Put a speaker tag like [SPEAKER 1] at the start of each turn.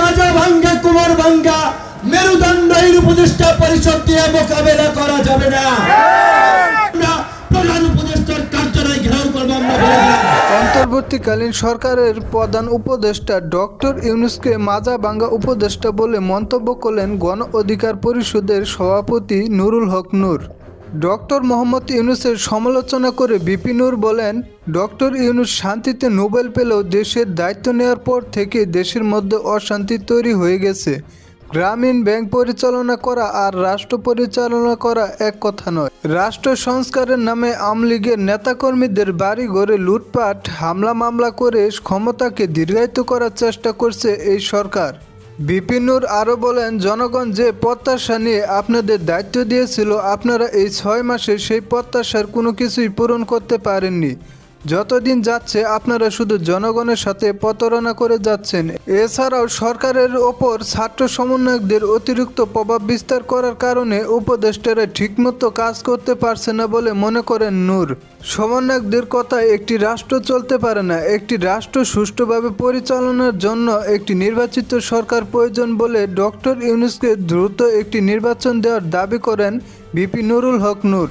[SPEAKER 1] মাজা ভাঙ্গা, কুমার ভাঙ্গা, মেরুদণ্ডহীন উপদেষ্টা পরিষদ দিয়ে মোকাবেলা করা যাবে না।
[SPEAKER 2] অন্তর্বর্তীকালীন সরকারের প্রধান উপদেষ্টা ডক্টর ইউনুসকে মাজা বাঙ্গা উপদেষ্টা বলে মন্তব্য করলেন গণ অধিকার পরিষদের সভাপতি নুরুল হক নূর। ডক্টর মোহাম্মদ ইউনুসের সমালোচনা করে বিপিনুর বলেন, ডক্টর ইউনুস শান্তিতে নোবেল পেলেও দেশের দায়িত্ব নেওয়ার পর থেকে দেশের মধ্যে অশান্তি তৈরি হয়ে গেছে। গ্রামীণ ব্যাংক পরিচালনা করা আর রাষ্ট্র পরিচালনা করা এক কথা নয়। রাষ্ট্র সংস্কারের নামে আওয়ামী লীগের নেতাকর্মীদের বাড়ি ঘরে লুটপাট, হামলা মামলা করে ক্ষমতাকে দীর্ঘায়িত করার চেষ্টা করছে এই সরকার। বিপিনুর আরও বলেন, জনগণ যে প্রত্যাশা নিয়ে আপনাদের দায়িত্ব দিয়েছিল, আপনারা এই ছয় মাসে সেই প্রত্যাশার কোনো কিছুই পূরণ করতে পারেননি। যতদিন যাচ্ছে, আপনারা শুধু জনগণের সাথে প্রতারণা করে যাচ্ছেন। এছাড়াও সরকারের ওপর ছাত্র সমন্বয়কদের অতিরিক্ত প্রভাব বিস্তার করার কারণে উপদেষ্টারা ঠিকমতো কাজ করতে পারছে না বলে মনে করেন নূর। সমন্বয়কদের কথায় একটি রাষ্ট্র চলতে পারে না, একটি রাষ্ট্র সুষ্ঠুভাবে পরিচালনার জন্য একটি নির্বাচিত সরকার প্রয়োজন বলে ডক্টর ইউনুসকে দ্রুত একটি নির্বাচন দেওয়ার দাবি করেন বিপি নুরুল হক নূর।